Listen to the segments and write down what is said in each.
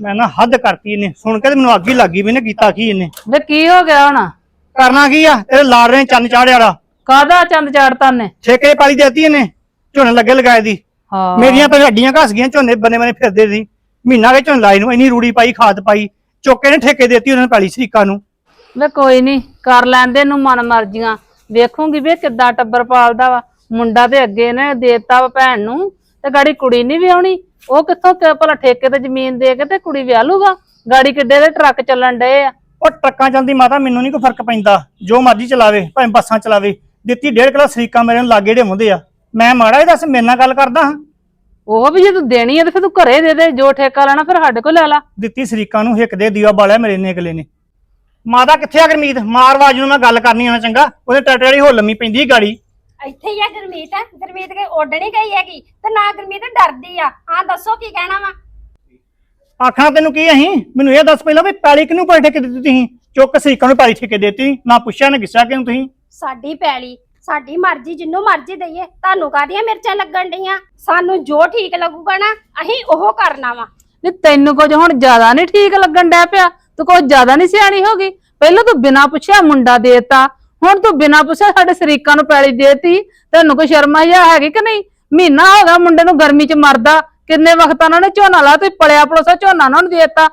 ਮੈਂ ਨਾ ਹੱਦ ਕਰਤੀ ਇਹਨੇ। ਸੁਣ ਕੇ ਤੇ ਮੈਨੂੰ ਅੱਗ ਹੀ ਲੱਗੀ ਵੀ ਇਹਨੇ ਕੀਤਾ ਕੀ ਇਹਨੇ? ਵੇ ਕੀ ਹੋ ਗਿਆ ਹੁਣ? ਕਰਨਾ ਕੀ ਆ? ਇਹ ਲਾੜ ਰਹੇ ਚੰਨ ਚਾੜਿਆ ਵਾਲਾ। ਕਾਹਦਾ ਚੰਦ ਚਾੜਤਾ ਨੇ ਠੇਕੇ ਪਾਲੀ ਦੇਤੀ ਇਹਨੇ ਝੋਨੇ ਲੱਗੇ ਲਗਾਏ ਦੀ। ਹਾਂ। ਮੇਰੀਆਂ ਪਹਿਲਾਂ ਹੱਡੀਆਂ ਘਸ ਗਈਆਂ ਝੋਨੇ ਬਨੇ ਬਨੇ ਫਿਰਦੇ ਸੀ। ਮਹੀਨਾ ਕੇ ਝੋਨੇ ਲਾਈ ਨੂੰ ਇੰਨੀ ਰੂੜੀ ਪਾਈ ਖਾਦ ਪਾਈ ਚੁੱਕ ਨੇ ਠੇਕੇ ਦੇਤੀ ਉਹਨਾਂ ਨੇ ਪਾਲੀ ਸ਼ਰੀਕਾਂ ਨੂੰ। ਵੇ ਕੋਈ ਨਹੀਂ ਕਰ ਲੈਂਦੇ ਨੂੰ ਮਨ ਮਰਜ਼ੀਆਂ। ਵੇਖੂਗੀ ਵੀ ਕਿੱਦਾਂ ਟੱਬਰ ਪਾਲਦਾ ਵਾ। ਮੁੰਡਾ ਤੇ ਅੱਗੇ ਨੇ ਦੇਤਾ ਵਾ ਭੈਣ ਨੂੰ। ਤੇ ਗਾੜੀ ਕੁੜੀ ਨਹੀਂ ਵਿਆਹਣੀ। ਉਹ ਕਿੱਥੋਂ ਕਿ ਭਲਾ ਠੇਕੇ ਤੇ ਜ਼ਮੀਨ ਦੇ ਕੇ ਤੇ ਕੁੜੀ ਵਿਆਹ ਲੂਗਾ? ਗਾੜੀ ਕਿੱਡੇ ਦੇ ਟਰੱਕ ਚੱਲਣ ਡਏ ਆ? ਉਹ ਟਰੱਕਾਂ ਚੱਲਦੀ ਮਾਤਾ ਮੈਨੂੰ ਨਹੀਂ ਕੋਈ ਫ਼ਰਕ ਪੈਂਦਾ। ਜੋ ਮਰਜ਼ੀ ਚਲਾਵੇ ਭਾਵੇਂ ਬੱਸਾਂ ਚਲਾਵੇ। ਦਿੱਤੀ ਡੇਢ ਕਿਲੋ ਸ਼ਰੀਕਾਂ ਮੇਰੇ ਨੂੰ ਲਾਗੇ ਢੇ ਹੁੰਦੇ ਆ। ਮੈਂ ਮਾੜਾ ਇਹ ਦੱਸ ਮੇਰੇ ਨਾਲ ਗੱਲ ਕਰਦਾ ਹਾਂ। ਉਹ ਵੀ ਜੇ ਤੂੰ ਦੇਣੀ ਹੈ ਤੇ ਫਿਰ ਤੂੰ ਘਰੇ ਦੇ ਦੇ। ਜੋ ਠੇਕਾ ਲੈਣਾ ਫਿਰ ਸਾਡੇ ਕੋਲ ਲੈ ਲਾ। ਦਿੱਤੀ ਸ਼ਰੀਕਾਂ ਨੂੰ ਹਿੱਕ ਦੇ ਦੀਵਾ ਬਾਲਿਆ ਮੇਰੇ ਨੇ ਅਗਲੇ ਨੇ। ਮਾਤਾ ਕਿੱਥੇ ਆ ਗਰਮੀਤ? ਮਾਰਵਾਜ ਨੂੰ ਮੈਂ ਗੱਲ ਕਰਨੀ ਆ ਚੰਗਾ। ਉਹਦੇ ਟੱਟੇ ਵਾਲੀ ਹੋ ਲੰਮੀ ਪੈਂਦੀ ਗਾੜੀ। ਇੱਥੇ ਹੀ ਆ ਗਰਮੀਤ। ਗਰਮੀਤ ਕੇ ਉੱਡਣੀ ਗਈ ਹੈਗੀ। ਤੇ ਨਾ ਗਰਮੀਤ ਡਰਦੀ ਆ। ਹਾਂ ਦੱਸੋ ਕੀ ਕਹਿਣਾ ਵਾ? ਆਖਣਾ ਤੈਨੂੰ ਕੀ ਅਹੀਂ ਮੈਨੂੰ ਇਹ ਦੱਸ ਪਹਿਲਾਂ ਵੀ ਪੈਲੀ ਕਿਹਨੂੰ ਪੈਸੇ ਠੇਕੇ ਦਿੱਤੀ ਤੁਸੀਂ? ਚੁੱਕ ਸ਼ਰੀਕਾਂ ਨੂੰ ਪੈਲੀ ਠੇਕੇ ਦਿੱਤੀ। ਨਾ ਪੁੱਛਿਆ ਨਾ ਗਿੱਸਾ ਕਿਉਂ ਤੁਸੀਂ? ਸਾਡੀ ਪੈਲੀ ਸਾਡੀ ਮਰਜ਼ੀ ਜਿੰਨੂੰ ਮਰਜ਼ੀ ਦਈਏ। ਤੁਹਾਨੂੰ ਕਾਹਦੀਆਂ ਮਿਰਚਾਂ ਲੱਗਣ ਡੀਆਂ ਸਾਨੂੰ ਜੋ ਠੀਕ ਲੱਗੂਗਾ ਨਾ ਅਸੀਂ ਉਹ ਕਰਨਾ ਵਾ। ਨਹੀਂ ਤੈਨੂੰ ਕੁਝ ਹੁਣ ਜ਼ਿਆਦਾ ਨਹੀਂ ਠੀਕ ਲੱਗਣ ਡੈ ਪਿਆ? ਤੂੰ ਕੁਝ ਜ਼ਿਆਦਾ ਨਹੀਂ ਸਿਆਣੀ ਹੋ ਗਈ? ਪਹਿਲਾਂ ਤੂੰ ਬਿਨਾਂ ਪੁੱਛਿਆ ਮੁੰਡਾ ਦੇਤਾ। ਹੁਣ ਤੂੰ ਬਿਨਾਂ ਪੁੱਛਿਆ ਸਾਡੇ ਸ਼ਰੀਕਾਂ ਨੂੰ ਪੈਲੀ ਦੇਤੀ, ਤੈਨੂੰ ਕੋਈ ਸ਼ਰਮ ਆਈ ਹੈਗੀ ਕਿ ਨਹੀਂ? ਮਹੀਨਾ ਹੋ ਗਿਆ ਮੁੰਡੇ ਨੂੰ ਗਰਮੀ 'ਚ ਮਰਦਾ, ਕਿੰਨੇ ਵਕਤ ਉਹਨਾਂ ਨੇ ਝੋਨਾ ਲਾ ਤੇ ਪਲਿਆ ਪਲੋਸਾ ਝੋਨਾ ਉਹਨਾਂ ਨੂੰ ਦੇਤਾ?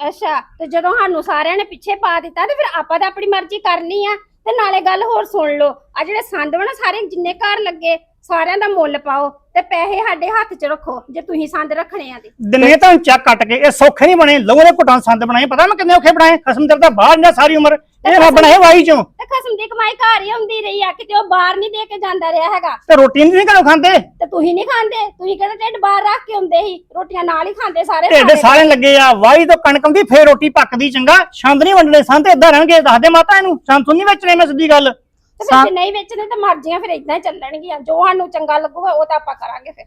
ਅੱਛਾ, ਤੇ ਜਦੋਂ ਸਾਨੂੰ ਸਾਰਿਆਂ ਨੇ ਪਿੱਛੇ ਪਾ ਦਿੱਤਾ, ਤੇ ਫਿਰ ਆਪਾਂ ਤਾਂ ਆਪਣੀ ਮਰਜ਼ੀ ਕਰਨੀ ਆ। ਤੇ ਨਾਲੇ ਗੱਲ ਹੋਰ ਸੁਣ ਲਓ ਆ ਜਿਹੜੇ ਸੰਦ ਵਾ ਸਾਰੇ ਜਿੰਨੇ ਘਰ ਲੱਗੇ ਸਾਰਿਆਂ ਦਾ ਮੁੱਲ ਪਾਓ ਤੇ ਪੈਸੇ ਸਾਡੇ ਹੱਥ 'ਚ ਰੱਖੋ ਜੇ ਤੁਸੀਂ ਸੰਦ ਰੱਖਣੇ ਆ ਤੇ। ਦਿਨੇ ਤਾਂ ਚੱਕ ਕੱਟ ਕੇ ਇਹ ਸੌਖੇ ਨਹੀਂ ਬਣੇ ਲੋਹੇ ਦੇ ਘੁੱਟਾਂ ਸੰਦ ਬਣਾਏ ਪਤਾ ਮੈਂ ਕਿੰਨੇ ਔਖੇ ਬਣਾਏ? ਖਸਮ ਤੇਰੇ ਤਾਂ ਬਾਹਰ ਨਾ ਸਾਰੀ ਉਮਰ। ਇਹ ਨਾ ਬਣਾਏ ਵਾਈ ਚੋਂ। ਤੇ ਖਸਮ ਦੀ ਕਮਾਈ ਘਰ ਹੀ ਆਉਂਦੀ ਰਹੀ ਆ ਕਿਤੇ ਉਹ ਬਾਹਰ ਨਹੀਂ ਦੇ ਕੇ ਜਾਂਦਾ ਰਿਹਾ ਹੈਗਾ। ਤੇ ਰੋਟੀ ਨਹੀਂ ਘਰੋਂ ਖਾਂਦੇ? ਤੇ ਤੁਸੀਂ ਨਹੀਂ ਖਾਂਦੇ? ਤੁਸੀਂ ਕਹਿੰਦੇ ਢਿੱਡ ਬਾਹਰ ਰੱਖ ਕੇ ਆਉਂਦੇ ਸੀ ਰੋਟੀਆਂ ਨਾਲ ਹੀ ਖਾਂਦੇ ਸਾਰੇ ਢੇਡੇ ਸਾਰੇ ਲੱਗੇ ਆ ਵਾਈ ਤੋਂ ਕਣਕ ਆਉਂਦੀ ਫੇਰ ਰੋਟੀ ਪੱਕਦੀ ਚੰਗਾ। ਛੰਦ ਨਹੀਂ ਵੰਡਣੇ ਸੰਤ ਏਦਾਂ ਰਹਿਣਗੇ ਦੱਸ ਦੇ ਮਾਤਾ ਇਹਨੂੰ ਸੰਤ ਨਹੀਂ ਵੇਚਣੇ ਮੈਂ ਸਿੱਧੀ ਗੱਲ। ਤੇ ਫਿਰ ਜੇ ਨਹੀਂ ਵੇਚਣੇ ਤਾਂ ਮਰਜ਼ੀਆਂ ਫਿਰ ਇਦਾਂ ਹੀ ਚੱਲਣਗੀਆਂ। ਜੋ ਸਾਨੂੰ ਚੰਗਾ ਲੱਗੂਗਾ ਉਹ ਤਾਂ ਆਪਾਂ ਕਰਾਂਗੇ ਫਿਰ।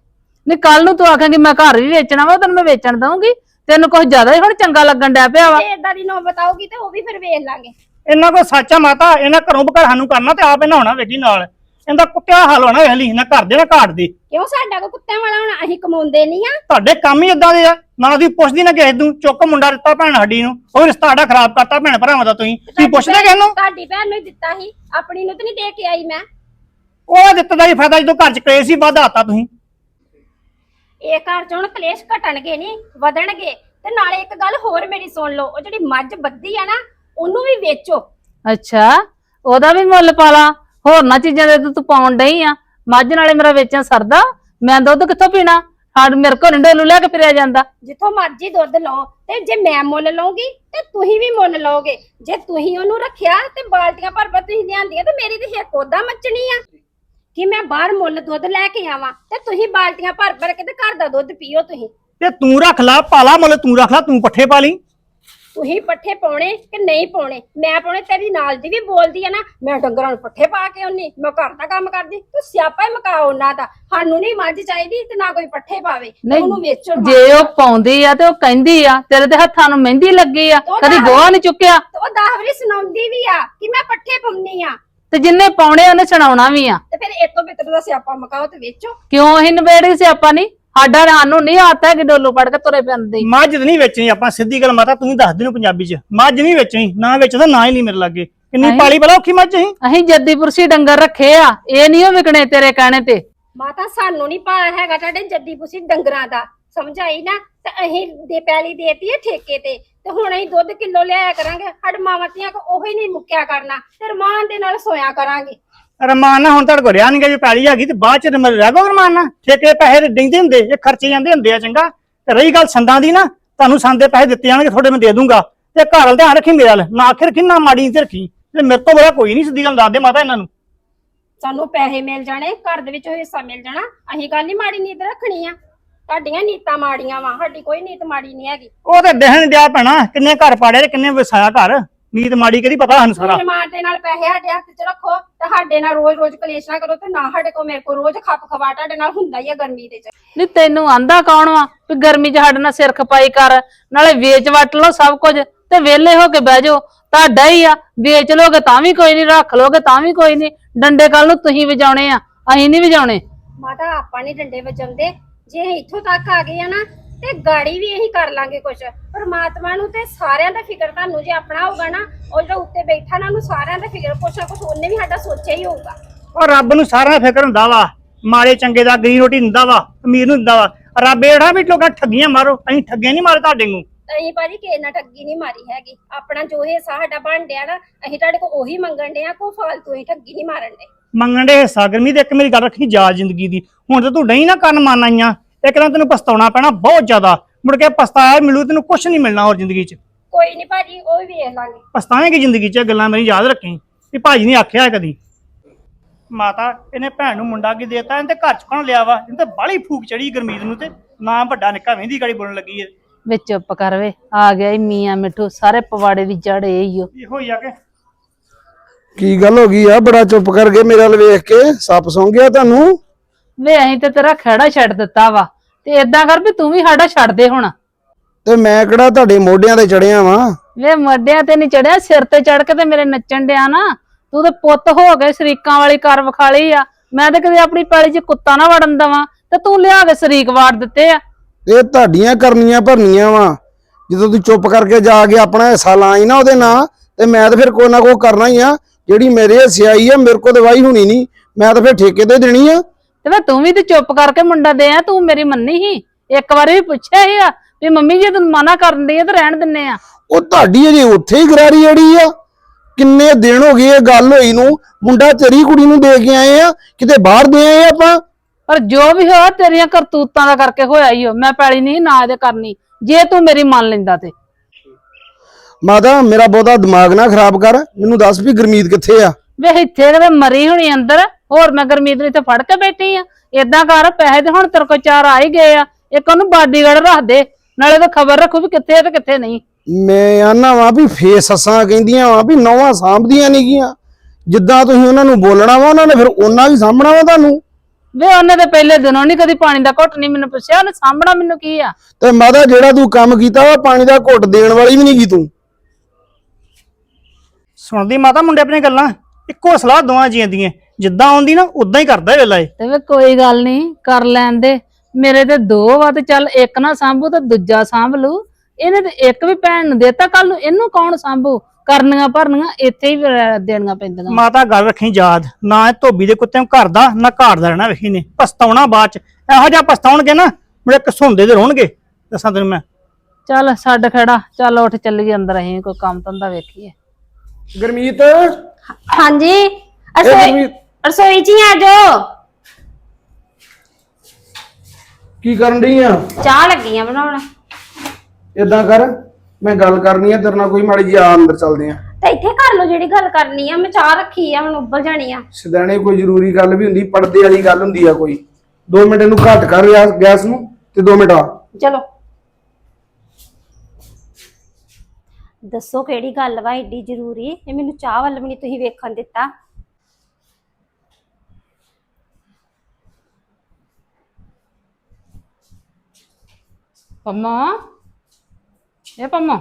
ਨਹੀਂ ਕੱਲ ਨੂੰ ਤੂੰ ਆਖਾਂਗੀ ਮੈਂ ਘਰ ਵੀ ਵੇਚਣਾ ਵਾ ਤੈਨੂੰ ਮੈਂ ਵੇਚਣ ਦਊਂਗੀ। ਤੈਨੂੰ ਕੁਝ ਜ਼ਿਆਦਾ ਹੀ ਹੁਣ ਚੰਗਾ ਲੱਗਣ ਡੈ ਪਿਆ ਵਾ। ਜੇ ਇਦਾਂ ਦੀ ਨੌਬਤ ਆਊਗੀ ਤੇ ਉਹ ਵੀ ਫਿਰ ਵੇਖ ਲਾਂਗੇ। ਇਹਨਾਂ ਕੋ ਸੱਚਾ ਮਾਤਾ ਇਹਨਾਂ ਘਰੋਂ ਬਕਰ ਸਾਨੂੰ ਕਰਨਾ ਤੇ ਆਪ ਇਹਨਾਂ ਹੋਣਾ ਵੇਖੀ ਨਾਲ। ਇਹਦਾ ਕੁੱਤਿਆ ਹਾਲ ਹੋਣਾ ਵੇਖ ਲਈ ਨਾ ਘਰ ਦੇ ਨਾ ਘਾਟ ਦੇ। ਕਿਉਂ ਸਾਡਾ ਕੋ ਕੁੱਤਿਆਂ ਵਾਲਾ ਹੁਣ ਅਸੀਂ ਕਮਾਉਂਦੇ ਨਹੀਂ ਆ? ਤੁਹਾਡੇ ਕੰਮ ਹੀ ਇਦਾਂ ਦੇ ਆ। ਨਾ ਤੁਸੀਂ ਪੁੱਛਦੀ ਨਾ ਕਿਸੇ ਨੂੰ। ਚੁੱਕ ਮੁੰਡਾ ਦਿੱਤਾ ਭੈਣ ਸਾਡੀ ਨੂੰ। ਉਹ ਰਿਸ਼ਤਾ ਸਾਡਾ ਖਰਾਬ ਕਰਤਾ ਭੈਣ ਭਰਾਵਾਂ ਦਾ ਤੁਸੀਂ। ਤੁਸੀਂ ਪੁੱਛਦੇ ਕਿਸ ਨੂੰ? ਤੁਹਾਡੀ ਭੈਣ ਨੂੰ ਹੀ ਦਿੱਤਾ ਸੀ। ਆਪਣੀ ਨੂੰ ਤਾਂ ਨਹੀਂ ਦੇ ਕੇ ਆਈ ਮੈਂ। ਉਹ ਦਿੱਤਾ ਦਾ ਹੀ ਫਾਇਦਾ ਜਦੋਂ ਘਰ ਚ ਕਲੇਸ਼ ਹੀ ਵਧਾਤਾ ਤੁਸੀਂ। ਇਹ ਘਰ ਚ ਹੁਣ ਕਲੇਸ਼ ਘਟਣਗੇ ਨਹੀਂ ਵਧਣਗੇ। ਤੇ ਨਾਲੇ ਇੱਕ ਗੱਲ ਹੋਰ ਮੇਰੀ ਸੁਣ ਲਓ। ਉਹ ਜਿਹੜੀ ਮੱਝ ਬੱਦੀ ਆ ਨਾ ਉਹਨੂੰ ਵੀ ਵੇਚੋ। ਅੱਛਾ ਉਹਦਾ ਵੀ ਮੁੱਲ ਪਾ ਲਾ। ਹੋਰਨਾਂ ਚੀਜ਼ਾਂ ਦੇ ਤਾਂ ਪਾਉਣ ਡਈ ਆ। ਮੱਝ ਨਾਲੇ ਮੇਰਾ ਵੇਚਣ ਸਰਦਾ। ਮੈਂ ਦੁੱਧ ਕਿੱਥੋਂ ਪੀਣਾ? ਹਾੜ ਮੇਰੇ ਕੋਲ ਡੋਲੂ ਲੈ ਕੇ ਫਿਰਿਆ ਜਾਂਦਾ। ਜਿੱਥੋਂ ਮਰਜ਼ੀ ਦੁੱਧ ਲਓ ਤੇ ਜੇ ਮੈਂ ਮੁੱਲ ਲਵਾਂਗੀ ਤੇ ਤੁਸੀਂ ਵੀ ਮੁੱਲ ਲਓਗੇ। ਜੇ ਤੁਸੀਂ ਉਹਨੂੰ ਰੱਖਿਆ ਤੇ ਬਾਲਟੀਆਂ ਭਰ ਭਰ ਤੁਸੀਂ ਲਿਆਂਦੀਆਂ ਤੇ ਮੇਰੀ ਤੇ ਹਿੱਕ ਉਦਾਂ ਮੱਚਣੀ ਆ। ਕਿ ਮੈਂ ਬਾਹਰ ਮੁੱਲ ਦੁੱਧ ਲੈ ਕੇ ਆਵਾਂ ਤੇ ਤੁਸੀਂ ਬਾਲਟੀਆਂ ਭਰ ਭਰ ਕੇ ਤੇ ਘਰ ਦਾ ਦੁੱਧ ਪੀਓ ਤੁਸੀਂ। ਤੇ ਤੂੰ ਰੱਖ ਲਾ ਪਾਲਾ ਮੁੱਲ ਤੂੰ ਰੱਖ ਲਾ ਤੂੰ ਪੱਠੇ ਪਾ ਲਈ। ਤੁਸੀਂ ਪੱਠੇ ਪਾਉਣੇ ਕਿ ਨਹੀਂ ਪਾਉਣੇ? ਮੈਂ ਪਾਉਣੇ ਤੇਰੀ ਨਾਲ ਦੀ ਵੀ ਬੋਲਦੀ ਆ ਨਾ। ਮੈਂ ਡੰਗਰਾਂ ਨੂੰ ਪੱਠੇ ਪਾ ਕੇ ਆਉਣੀ ਮੈਂ ਘਰ ਦਾ ਕੰਮ ਕਰਦੀ। ਤੂੰ ਸਿਆਪਾ ਹੀ ਮਕਾ ਉਹਨਾਂ ਦਾ। ਸਾਨੂੰ ਨਹੀਂ ਮੱਝ ਚਾਹੀਦੀ ਤੇ ਨਾ ਕੋਈ ਪੱਠੇ ਪਾਵੇ। ਤੇ ਉਹਨੂੰ ਵੇਚੋ ਜੇ ਉਹ ਪਾਉਂਦੀ ਆ ਤੇ ਉਹ ਕਹਿੰਦੀ ਆ ਤੇਰੇ ਤੇ ਹੱਥਾਂ ਨੂੰ ਮਹਿੰਦੀ ਲੱਗੀ ਆ ਉਹ ਕਦੀ ਤਾਂ- ਗੋਹਾ ਨਹੀਂ ਚੁੱਕਿਆ। ਤੇ ਉਹ ਦਸ ਵਾਰੀ ਸੁਣਾਉਂਦੀ ਵੀ ਆ ਕਿ ਮੈਂ ਪੱਠੇ ਪਾਉਣੀ ਆ। ਤੇ ਜਿੰਨੇ ਪਾਉਣੇ ਉਹਨੇ ਸੁਣਾਉਣਾ ਵੀ ਆ। ਤੇ ਫਿਰ ਇਤੋਂ ਬਿਤਰ ਦਾ ਸਿਆਪਾ ਮਕਾਓ ਤੇ ਵੇਚੋ। ਕਿਉਂ ਅਸੀਂ ਨਵੇੜ ਸੀ ਆਪਾਂ ਨਹੀਂ? ਸਾਡਾ ਸਾਨੂੰ ਨਹੀਂ ਆਤਾ ਕਿ ਡੋਲੂ ਪੜ ਕੇ ਤੁਰੇ ਪੈਂਦੇ ਮੱਝ ਤਾਂ ਨਹੀਂ ਵੇਚਣੀ ਆਪਾਂ ਸਿੱਧੀ ਗੱਲ ਮਾਤਾ ਤੂੰ ਹੀ ਦੱਸ ਦੇ ਨੂੰ ਪੰਜਾਬੀ ਚ। ਮੱਝ ਨਹੀਂ ਵੇਚਣੀ ਨਾ ਵੇਚਦਾ ਨਾ ਹੀ ਨਹੀਂ ਮੇਰੇ ਲਾਗੇ। ਕਿੰਨੀ ਨਹੀਂ। ਪਾਲੀ ਬਲਾ ਔਖੀ ਮੱਝ ਸੀ ਅਸੀਂ ਜੱਦੀ ਪੁਰਸੀ ਡੰਗਰ ਰੱਖੇ ਆ ਇਹ ਨਹੀਂ ਉਹ ਵਿਕਣੇ ਤੇਰੇ ਕਹਿਣੇ ਤੇ। ਮਾਤਾ ਸਾਨੂੰ ਨਹੀਂ ਪਾ ਹੈਗਾ ਤੁਹਾਡੇ ਜੱਦੀ ਪੁਸੀ ਡੰਗਰਾਂ ਦਾ। ਸਮਝ ਆਈ ਨਾ ਤੇ ਅਸੀਂ ਦੇ ਪੈਲੀ ਦੇਤੀ ਹੈ ਠੇਕੇ ਤੇ। ਤੇ ਹੁਣ ਅਸੀਂ ਦੁੱਧ ਕਿਲੋ ਲਿਆਇਆ ਕਰਾਂਗੇ ਸਾਡੇ ਮਾਵਾਂ ਧੀਆਂ ਕੋ ਉਹੀ ਨਹੀਂ ਮੁੱਕਿਆ ਕਰਨਾ। ਤੇ ਰਮਾਨ ਦੇ ਨਾਲ ਸੋਇਆ ਕਰਾਂਗੇ। ਰਮਾਨ ਨਾਲ ਹੁਣ ਤੁਹਾਡੇ ਕੋਲ ਰਿਆ ਨਹੀਂ ਗਿਆ ਜੇ ਪੈਲੀ ਹੈਗੀ ਤੇ ਬਾਅਦ ਚ ਰਹਿ ਰਮਾਨ। ਨਾਲ ਠੇਕੇ ਪੈਸੇ ਦਿੰਦੇ ਹੁੰਦੇ ਇਹ ਖਰਚੇ ਜਾਂਦੇ ਹੁੰਦੇ ਆ ਚੰਗਾ। ਤੇ ਰਹੀ ਗੱਲ ਸੰਦਾਂ ਦੀ ਨਾ ਤੁਹਾਨੂੰ ਸੰਦ ਪੈਸੇ ਦਿੱਤੇ ਜਾਣਗੇ ਤੁਹਾਡੇ ਮੈਂ ਦੇ ਦੂੰਗਾ। ਤੇ ਘਰ ਵਾਲ ਧਿਆਨ ਰੱਖੀ ਮੇਰੇ ਵੱਲ। ਨਾ ਆਖਿਰ ਰੱਖੀ ਨਾ ਮਾੜੀ ਤੇ ਰੱਖੀ। ਤੇ ਮੇਰੇ ਤੋਂ ਬੜਾ ਕੋਈ ਨਹੀਂ ਸਿੱਧੀ ਗੱਲ ਦੱਸ ਦੇ ਮਾਤਾ ਇਹਨਾਂ ਨੂੰ। ਸਾਨੂੰ ਪੈਸੇ ਮਿਲ ਜਾਣੇ ਘਰ ਦੇ ਵਿੱਚੋਂ ਹਿੱਸਾ ਮਿਲ ਜਾਣਾ। ਅਸੀਂ ਗੱਲ ਨਹੀਂ ਮਾੜੀ ਨੀਤ ਰੱਖਣੀ ਆ। ਤੁਹਾਡੀਆਂ ਨੀਤਾਂ ਮਾੜੀਆਂ ਵਾ ਸਾਡੀ ਕੋਈ ਨੀਤ ਮਾੜੀ ਨਹੀਂ ਹੈਗੀ। ਉਹ ਤੇ ਦੇਹਣ ਡਿਆ ਪੈਣਾ ਕਿੰਨੇ ਘਰ ਪਾੜੇ ਤੇ ਕਿੰਨੇ ਵਸਾਇਆ ਘਰ। ਨੀਤ ਮਾੜੀ ਕਦੀ ਪਤਾ ਸਾਨੂੰ ਸਾਰਾ। ਨਾਲ ਪੈਸੇ ਸਾਡੇ ਹੱਥ 'ਚ ਰੱਖੋ ਤੇ ਸਾਡੇ ਨਾਲ ਰੋਜ਼-ਰੋਜ਼ ਕਲੇਸ਼ ਨਾ ਕਰੋ ਤੇ ਨਾ ਸਾਡੇ ਕੋ ਮੇਰੇ ਕੋ ਰੋਜ਼ ਖੱਪ ਖਵਾ ਤੁਹਾਡੇ ਨਾਲ ਹੁੰਦਾ ਹੀ ਆ ਗਰਮੀ ਦੇ 'ਚ ਨਹੀਂ ਤੈਨੂੰ ਆਂਦਾ ਕੌਣ ਵਾ ਵੀ ਗਰਮੀ 'ਚ ਸਾਡੇ ਨਾਲ ਸਿਰ ਖਪਾਈ ਕਰ ਨਾਲੇ ਵੇਚ ਵਟ ਲਓ ਸਭ ਕੁਝ ਤੇ ਵਿਹਲੇ ਹੋ ਕੇ ਬਹਿ ਜਾਓ। ਤੁਹਾਡਾ ਹੀ ਆ ਵੇਚ ਲੋਗੇ ਤਾਂ ਵੀ ਕੋਈ ਨਹੀਂ ਰੱਖ ਲੋਗੇ ਤਾਂ ਵੀ ਕੋਈ ਨਹੀਂ ਡੰਡੇ ਕੱਲ ਨੂੰ ਤੁਸੀਂ ਵਜਾਉਣੇ ਆ ਅਸੀਂ ਨਹੀਂ ਵਜਾਉਣੇ। ਮਾਤਾ ਆਪਾਂ ਨਹੀਂ ਡੰਡੇ ਵਜਾਉਂਦੇ। ਜੇ ਇੱਥੋਂ ਤੱਕ ਆ ਗਏ ਆ ਨਾ ਤੇ ਗਾੜੀ ਵੀ ਇਹੀ ਕਰ ਲਾਂਗੇ ਕੁਛ। ਪਰਮਾਤਮਾ ਨੂੰ ਤੇ ਸਾਰਿਆਂ ਦਾ ਫਿਕਰ ਤੁਹਾਨੂੰ ਜੇ ਆਪਣਾ ਹੋਊਗਾ ਨਾ ਉਹ ਜਿਹੜਾ ਉੱਤੇ ਬੈਠਾ ਨਾ ਉਹਨੂੰ ਸਾਰਿਆਂ ਦਾ ਫਿਕਰ ਕੁਛ ਨਾ ਕੁਛ ਉਹਨੇ ਵੀ ਸਾਡਾ ਸੋਚਿਆ ਹੀ ਹੋਊਗਾ। ਉਹ ਰੱਬ ਨੂੰ ਸਾਰਾ ਫਿਕਰ ਹੁੰਦਾ ਵਾ। ਮਾਰੇ ਚੰਗੇ ਦਾ ਗਰੀ ਰੋਟੀ ਦਿੰਦਾ ਵਾ ਅਮੀਰ ਨੂੰ ਦਿੰਦਾ ਵਾ। ਰੱਬ ਇਹੜਾ ਵੀ ਲੋਕਾਂ ਠੱਗੀਆਂ ਮਾਰੋ ਅਸੀਂ ਠੱਗੇ ਨਹੀਂ ਮਾਰੇ ਤੁਹਾਡੇ ਨੂੰ। ਅਸੀਂ ਭਾਜੀ ਕਿਸੇ ਨਾਲ ਠੱਗੀ ਨਹੀਂ ਮਾਰੀ ਹੈਗੀ। ਆਪਣਾ ਜੋ ਹਿੱਸਾ ਸਾਡਾ ਬਣ ਡਿਆ ਨਾ ਅਸੀਂ ਤੁਹਾਡੇ ਕੋਲ ਉਹੀ ਮੰਗਣ ਡਿਆ ਕੋਈ ਫਾਲਤੂ ਹੀ ਠੱਗੀ ਨਹੀਂ ਮਾਰਨ ਦੇ ਮੰਗਣ ਦੇ ਹਿੱਸਾ ਗਰਮੀ ਤੇ ਇੱਕ ਮੇਰੀ ਗੱਲ ਰੱਖੀ ਜਾ ਜ਼ਿੰਦਗੀ ਦੀ। ਹੁਣ ਤੇ ਤੂੰ ਨਹੀਂ ਨਾ ਕੰਨ ਮੰਨ ਆਈਆਂ। ਇੱਕ ਤਾਂ ਤੈਨੂੰ ਪਛਤਾਉਣਾ ਪੈਣਾ ਬਹੁਤ ਜ਼ਿਆਦਾ। ਮੁੜ ਕੇ ਪਛਤਾਇਆ ਮਿਲੂ ਤੈਨੂੰ ਕੁਝ ਨਹੀਂ ਮਿਲਣਾ ਹੋਰ ਜ਼ਿੰਦਗੀ 'ਚ। ਕੋਈ ਨਹੀਂ ਭਾਜੀ ਉਹ ਵੀ ਵੇਖ ਲਾਂਗੇ। ਪਛਤਾਏਂਗੀ ਜ਼ਿੰਦਗੀ 'ਚ ਇਹ ਗੱਲਾਂ ਮੇਰੀ ਯਾਦ ਰੱਖੀ। ਵੀ ਭਾਜੀ ਨੇ ਆਖਿਆ ਕਦੀ ਮਾਤਾ ਇਹਨੇ ਭੈਣ ਨੂੰ ਮੁੰਡਾ ਕੀ ਦੇਤਾ ਇਹਨੇ ਤੇ ਘਰ ਚ ਕੌਣ ਲਿਆ ਵਾ? ਇਹਨੇ ਤੇ ਬਾਹਲੀ ਫੂਕ ਚੜੀ ਗੁਰਮੀਤ ਨੂੰ ਤੇ। ਨਾ ਵੱਡਾ ਨਿੱਕਾ ਵਹਿੰਦੀ ਗਾੜੀ ਬੋਲਣ ਲੱਗੀ ਏ। ਵੇ ਚੁੱਪ ਕਰ ਵੇ ਆ ਗਿਆ ਈ ਮੀਆਂ ਮਿੱਠੂ ਸਾਰੇ ਪਵਾੜੇ ਦੀ ਜੜ ਇਹ ਹੀ ਓ। ਇਹੋ ਹੀ ਆ ਕੇ। ਕੀ ਗੱਲ ਹੋ ਗਈ ਆ? ਬੜਾ ਚੁੱਪ ਕਰ ਗਏ ਮੇਰੇ ਵੱਲ ਵੇਖ ਕੇ ਸੱਪ ਸੌਂ ਗਿਆ ਤੁਹਾਨੂੰ। ਵੇ ਅਸੀਂ ਤੇ ਤੇਰਾ ਖਹਿੜਾ ਛੱਡ ਦਿੱਤਾ ਵਾ। ਤੇ ਏਦਾਂ ਕਰ ਵੀ ਤੂੰ ਵੀ ਸਾਡਾ ਛੱਡ ਦੇ ਹੁਣ। ਤੇ ਮੈਂ ਕਿਹੜਾ ਤੁਹਾਡੇ ਮੋਢਿਆਂ ਤੇ ਚੜਿਆ ਵਾਂ? ਵੇ ਮੱਡਿਆਂ ਤੇ ਨਹੀਂ ਚੜਿਆ ਸਿਰ ਤੇ ਚੜ ਕੇ ਤੇ ਮੇਰੇ ਨੱਚਣ ਡਿਆ ਨਾ। ਤੂੰ ਤੇ ਪੁੱਤ ਹੋ ਗਏ ਸ਼ਰੀਕਾਂ ਵਾਲੀ ਕਰ ਵਿਖਾਲੀ ਆ। ਮੈਂ ਤੇ ਕਦੇ ਆਪਣੀ ਪੈਲੀ 'ਚ ਕੁੱਤਾ ਨਾ ਵੜਨ ਦਵਾਂ ਤੇ ਤੂੰ ਲਿਆ ਕੇ ਸ਼ਰੀਕ ਵਾੜ ਦਿੱਤੇ ਆ। ਇਹ ਤੁਹਾਡੀਆਂ ਕਰਨੀਆਂ ਭਰਨੀਆਂ ਵਾਂ। ਜਦੋਂ ਤੂੰ ਚੁੱਪ ਕਰਕੇ ਜਾ ਕੇ ਆਪਣਾ ਹਿੱਸਾ ਲਾਈ ਨਾ ਉਹਦੇ ਨਾਂ ਤੇ ਮੈਂ ਤਾਂ ਫਿਰ ਕੋਈ ਨਾ ਕੋਈ ਕਰਨਾ ਹੀ ਆ। ਜਿਹੜੀ ਮੇਰੇ ਹਿੱਸੇ ਆਈ ਆ ਮੇਰੇ ਕੋਲ ਵਾਹੀ ਹੋਣੀ ਨਹੀਂ। ਮੈਂ ਤਾਂ ਫਿਰ ਠੇਕੇ ਤੇ ਦੇਣੀ ਆ। ਤੇ ਵੇ ਤੂੰ ਵੀ ਤੇ ਚੁੱਪ ਕਰਕੇ ਮੁੰਡਾ ਦੇ ਆ ਤੂੰ ਮੇਰੀ ਮੰਨੀ ਸੀ। ਇੱਕ ਵਾਰੀ ਵੀ ਪੁੱਛਿਆ ਸੀ ਆ ਵੀ ਮੰਮੀ ਜੇ ਤੂੰ ਮਨਾ ਕਰਨ ਦੀ ਆ ਤੇ ਰਹਿਣ ਦਿੰਨੇ ਆ। ਉਹ ਤੁਹਾਡੀ ਅਜੇ ਉੱਥੇ ਹੀ ਗਰਾਰੀ ਅੜੀ ਆ? ਕਿੰਨੇ ਦਿਨ ਹੋ ਗਏ ਇਹ ਗੱਲ ਹੋਈ ਨੂੰ? ਮੁੰਡਾ ਤੇਰੀ ਕੁੜੀ ਨੂੰ ਦੇ ਕੇ ਆਏ ਆ? ਕਿਤੇ ਬਾਹਰ ਦੇ ਆਏ ਆਪਾਂ? ਪਰ ਜੋ ਵੀ ਹੋਇਆ ਤੇਰੀਆਂ ਕਰਤੂਤਾਂ ਦਾ ਕਰਕੇ ਹੋਇਆ ਹੀ ਹੋ ਮੈਂ ਪੈਲੀ ਨਹੀਂ ਨਾ ਇਹਦੇ ਕਰਨੀ। ਜੇ ਤੂੰ ਮੇਰੀ ਮੰਨ ਲੈਂਦਾ ਤੇ। ਮਾਤਾ ਮੇਰਾ ਬਹੁਤਾ ਦਿਮਾਗ ਨਾ ਖਰਾਬ ਕਰ। ਮੈਨੂੰ ਦੱਸ ਵੀ ਗੁਰਮੀਤ ਕਿੱਥੇ ਆ? ਵੇ ਇੱਥੇ ਤੇ ਮਰੀ ਹੋਣੀ ਅੰਦਰ। ਹੋਰ ਮੈਂ ਗਰਮੀਤ ਨੂੰ ਇੱਥੇ ਫੜ ਕੇ ਬੈਠੀ ਆ। ਏਦਾਂ ਕਰ ਪੈਸੇ ਤੇ ਹੁਣ ਤੇਰੇ ਕੋਲ ਚਾਰ ਆ ਹੀ ਗਏ ਆ। ਇੱਕ ਉਹਨੂੰ ਬਾਡੀਗੜ ਰੱਖ ਦੇ ਨਾਲੇ ਤਾਂ ਖਬਰ ਰੱਖੂ ਵੀ ਕਿੱਥੇ ਆ ਤੇ ਕਿੱਥੇ ਨਹੀਂ। ਮੈਂ ਆਨਾ ਵਾਂ ਵੀ ਫੇਸ ਸੱਸਾਂ ਕਹਿੰਦੀਆਂ ਵਾਂ ਵੀ ਨੌਵਾਂ ਸਾਂਭਦੀਆਂ ਨਹੀਂਗੀਆਂ ਜਿੱਦਾਂ ਤੁਸੀਂ ਉਹਨਾਂ ਨੂੰ ਬੋਲਣਾ ਵਾ ਉਹਨਾਂ ਨੇ ਫਿਰ ਉਹਨਾਂ ਵੀ ਸਾਂਭਣਾ ਵਾ ਤੁਹਾਨੂੰ। ਵੇ ਉਹਨੇ ਤੇ ਪਹਿਲੇ ਦਿਨੋਂ ਨਹੀਂ ਕਦੀ ਪਾਣੀ ਦਾ ਘੁੱਟ ਨਹੀਂ ਮੈਨੂੰ ਪੁੱਛਿਆ ਉਹਨੇ ਸਾਂਭਣਾ ਮੈਨੂੰ ਕੀ ਆ? ਤੇ ਮਾਤਾ ਜਿਹੜਾ ਤੂੰ ਕੰਮ ਕੀਤਾ ਵਾ ਪਾਣੀ ਦਾ ਘੁੱਟ ਦੇਣ ਵਾਲੀ ਵੀ ਨਹੀਂ ਗੀ ਤੂੰ। ਸੁਣਦੀ ਮਾਤਾ ਮੁੰਡੇ ਆਪਣੀਆਂ ਗੱਲਾਂ ਇੱਕੋ ਸਲਾਹ ਦੋਵਾਂ ਜੀਆਂ ਦੀਆਂ। ਜਿੱਦਾਂ ਆਉਂਦੀ ਨਾ ਉਦਾਂ ਹੀ ਕਰਦਾ ਵੇਲਾ ਇਹ। ਤੇ ਵੇ ਕੋਈ ਗੱਲ ਨਹੀਂ ਕਰ ਲੈਣ ਦੇ। ਮੇਰੇ ਤੇ ਦੋ ਵਾ ਤੇ ਚੱਲ ਇੱਕ ਨਾ ਸਾਂਭੂ ਤੇ ਦੂਜਾ ਸਾਂਭ ਲੂ ਇਹਨੇ ਤੇ ਇੱਕ ਵੀ ਭੈਣ ਨੂੰ ਦੇਤਾ ਕੱਲ ਨੂੰ ਇਹਨੂੰ ਕੌਣ ਸਾਂਭੂ? ਕਰਨੀਆਂ ਭਰਨੀਆਂ ਇੱਥੇ ਹੀ ਫਿਰ ਦੇਣੀਆਂ ਪੈਂਦੀਆਂ। ਮਾਤਾ ਗੱਲ ਰੱਖੀ ਯਾਦ ਨਾ ਇਹ ਧੋਬੀ ਦੇ ਕੁੱਤੇ ਨੂੰ ਘਰ ਦਾ ਨਾ ਘਾੜ ਦਾ ਰਹਿਣਾ ਵੇਖੀ ਨੇ। ਪਛਤਾਉਣਾ ਬਾਅਦ ਚ। ਇਹੋ ਜਿਹਾ ਪਛਤਾਉਣਗੇ ਨਾ ਮੇਰੇ ਕਸੁੰਦੇ ਦੇ ਰਹਿਣਗੇ ਦੱਸਾਂ ਤੈਨੂੰ ਮੈਂ। ਚੱਲ ਛੱਡ ਖੜਾ ਚੱਲ ਉੱਠ ਚੱਲੀਏ ਅੰਦਰ ਅਸੀਂ ਕੋਈ ਕੰਮ ਧੰਦਾ ਵੇਖੀਏ। ਗੁਰਮੀਤ? ਹਾਂਜੀ। ਰਸੋਈ ਗੁਰਮੀਤ ਰਸੋਈ 'ਚ ਹੀ ਆ ਜਾਓ। ਕੀ ਕਰਨ ਡਈ ਆ? ਚਾਹ ਲੱਗੀਆਂ ਬਣਾਉਣ। ਇਦਾਂ ਕਰ ਮੈਂ ਗੱਲ ਕਰਨੀ ਆ ਤੇਰੇ ਨਾਲ ਕੋਈ ਮਾੜੀ ਜੀ ਆ ਅੰਦਰ ਚੱਲਦੇ ਆ। ਤੇ ਇੱਥੇ ਕਰ ਲਓ ਜਿਹੜੀ ਗੱਲ ਕਰਨੀ ਆ ਮੈਂ ਚਾਹ ਰੱਖੀ ਆ ਹੁਣ ਉੱਬਲ ਜਾਣੀ ਆ। ਸਿਧਾਣੇ ਕੋਈ ਜ਼ਰੂਰੀ ਗੱਲ ਵੀ ਹੁੰਦੀ ਪਰਦੇ ਵਾਲੀ ਗੱਲ ਹੁੰਦੀ ਆ ਕੋਈ। 2 ਮਿੰਟ ਇਹਨੂੰ ਘੱਟ ਕਰ ਗੈਸ ਗੈਸ ਨੂੰ ਤੇ 2 ਮਿੰਟ ਆ। ਚਲੋ। ਦੱਸੋ ਕਿਹੜੀ ਗੱਲ ਵਾ ਏਡੀ ਜ਼ਰੂਰੀ? ਇਹ ਮੈਨੂੰ ਚਾਹ ਵੱਲ ਵੀ ਨਹੀਂ ਤੁਸੀਂ ਵੇਖਣ ਦਿੱਤਾ। ਪੰਮਾ? ਇਹ ਪੰਮਾ।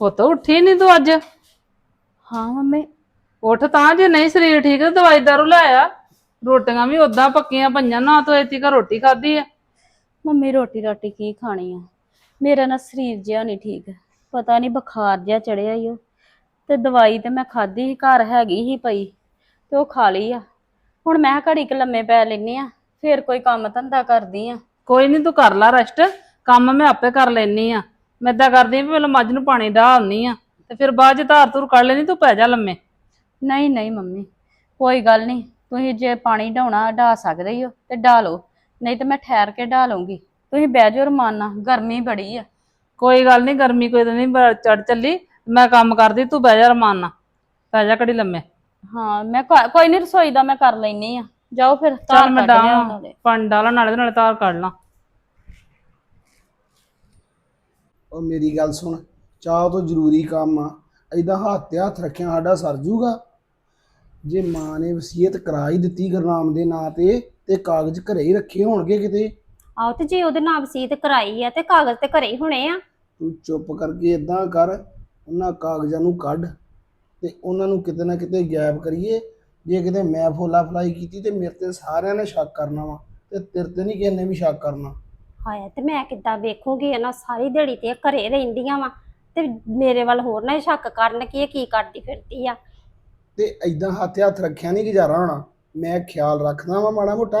ਪੁੱਤ ਉੱਠੀ ਨਹੀਂ ਤੂੰ ਅੱਜ? ਹਾਂ ਮੰਮੀ। ਉੱਠ ਤਾਂ ਜੇ ਨਹੀਂ ਸਰੀਰ ਠੀਕ ਦਵਾਈ ਦਾਰੂ ਲੈ ਆ। ਰੋਟੀਆਂ ਵੀ ਉਦਾਂ ਪੱਕੀਆਂ ਪਈਆਂ ਨਾ ਤੂੰ ਇੱਥੇ ਘਰ ਰੋਟੀ ਖਾਧੀ ਆ। ਮੰਮੀ ਰੋਟੀ ਰਾਟੀ ਕੀ ਖਾਣੀ ਆ? ਮੇਰਾ ਨਾ ਸਰੀਰ ਜਿਹਾ ਨਹੀਂ ਠੀਕ। ਪਤਾ ਨਹੀਂ ਬੁਖਾਰ ਜਿਹਾ ਚੜਿਆ ਈ ਓ। ਤੇ ਦਵਾਈ ਤੇ ਮੈਂ ਖਾਧੀ ਸੀ ਘਰ ਹੈਗੀ ਹੀ ਪਈ। ਤੇ ਉਹ ਖਾ ਲਈ ਆ। ਹੁਣ ਮੈਂ ਕਿਹਾ ਘੜੀ ਕੁ ਲੰਮੇ ਪੈ ਲੈਨੀ ਆ। ਫੇਰ ਕੋਈ ਕੰਮ ਧੰਦਾ ਕਰਦੀ ਆ। ਕੋਈ ਨਹੀਂ ਤੂੰ ਕਰ ਲੈ ਰੈਸਟ। ਕੰਮ ਮੈਂ ਆਪੇ ਕਰ ਲੈਨੀ ਆ। ਮੈਂ ਏਦਾਂ ਕਰਦੀ ਆ ਵੀ ਪਹਿਲਾਂ ਮੱਝ ਨੂੰ ਪਾਣੀ ਡਾਹ ਆਉਣੀ ਆ ਤੇ ਫਿਰ ਬਾਅਦ ਚ ਧਾਰ ਧੂਰ ਕੱਢ ਲੈਣੀ ਤੂੰ ਪੈ ਜਾ ਲੰਮੇ। ਨਹੀਂ ਨਹੀਂ ਮੰਮੀ ਕੋਈ ਗੱਲ ਨਹੀਂ। ਤੁਸੀਂ ਜੇ ਪਾਣੀ ਢਾਉਣਾ ਢਾ ਸਕਦੇ ਹੀ ਹੋ ਤੇ ਢਾ ਲਓ। ਨਹੀਂ ਤੇ ਮੈਂ ਠਹਿਰ ਕੇ ਢਾ ਲਊਂਗੀ। ਤੁਸੀਂ ਬਹਿ ਜਾਓ ਰਮਾਨ ਨਾਲ ਗਰਮੀ ਬੜੀ ਆ। ਕੋਈ ਗੱਲ ਨਹੀਂ ਗਰਮੀ ਕੋਈ ਤਾਂ ਨਹੀਂ ਚੜ ਚੱਲੀ ਮੈਂ ਕੰਮ ਕਰਦੀ ਤੂੰ ਬਹਿ ਜਾ ਰਮਾਨ ਨਾਲ। ਪੈ ਜਾ ਘੜੀ ਲੰਮੇ। ਹਾਂ ਮੈਂ ਕ- ਕੋਈ ਨਹੀਂ ਰਸੋਈ ਦਾ ਮੈਂ ਕਰ ਲੈਨੀ ਆ। ਜਾਓ ਫਿਰ ਚੱਲ ਮੈਂ ਕੱਢ ਲਿਆ ਉਹਨਾਂ ਡਾਵਾਂ ਦੇ। ਪਾਣੀ ਡਾਲਾਂ ਨਾਲੇ ਨਾਲੇ ਧਾਰ ਕੱਢ ਲਾਂ। ਉਹ ਮੇਰੀ ਗੱਲ ਸੁਣ ਚਾਹ ਤੋਂ ਜ਼ਰੂਰੀ ਕੰਮ ਆ। ਐਦਾਂ ਹੱਥ ਤੇ ਹੱਥ ਰੱਖਿਆ ਸਾਡਾ ਸਰ ਜੂਗਾ। ਜੇ ਮਾਂ ਨੇ ਵਸੀਅਤ ਕਰਾ ਹੀ ਦਿੱਤੀ ਗੁਰਨਾਮ ਦੇ ਨਾਂ ਤੇ ਤੇ ਕਾਗਜ਼ ਘਰੇ ਹੀ ਰੱਖੇ ਹੋਣਗੇ ਕਿਤੇ? ਆਓ ਤੇ ਜੇ ਉਹਦੇ ਨਾਲ ਵਸੀਤ ਕਰਾਈ ਆ ਤੇ ਕਾਗਜ਼ ਤੇ ਘਰੇ ਹੀ ਹੋਣੇ ਆ। ਤੂੰ ਚੁੱਪ ਕਰਕੇ ਇਦਾਂ ਕਰ ਉਹਨਾਂ ਕਾਗਜ਼ਾਂ ਨੂੰ ਕੱਢ ਤੇ ਉਹਨਾਂ ਨੂੰ ਕਿਤੇ ਨਾ ਕਿਤੇ ਗਾਇਬ ਕਰੀਏ। ਜੇ ਕਿਤੇ ਮੈਂ ਫੋਲਾ ਫਲਾਈ ਕੀਤੀ ਤੇ ਮੇਰੇ ਤੇ ਸਾਰਿਆਂ ਨੇ ਸ਼ੱਕ ਕਰਨਾ ਵਾ ਤੇ ਤੇਰੇ ਤੇ ਨਹੀਂ ਕਿਸੇ ਨੇ ਵੀ ਸ਼ੱਕ ਕਰਨਾ। ਹਾਏ ਤੇ ਮੈਂ ਕਿੱਦਾਂ ਵੇਖੂਗੀ ਇਹਨਾਂ ਸਾਰੀ ਦਿਹਾੜੀ ਤੇ ਇਹ ਘਰੇ ਰਹਿੰਦੀਆਂ ਵਾ। ਤੇ ਮੇਰੇ ਵੱਲ ਹੋਰ ਨਾ ਇਹ ਸ਼ੱਕ ਕਰਨ ਕਿ ਇਹ ਕੀ ਕਰਦੀ ਫਿਰਦੀ ਆ। ਤੇ ਐਦਾਂ ਹੱਥ ਹੱਥ ਰੱਖਿਆ ਨਹੀਂ ਗੁਜ਼ਾਰਾ ਹੋਣਾ। ਮੈਂ ਖਿਆਲ ਰੱਖਦਾ ਵਾਂ ਮਾੜਾ ਮੋਟਾ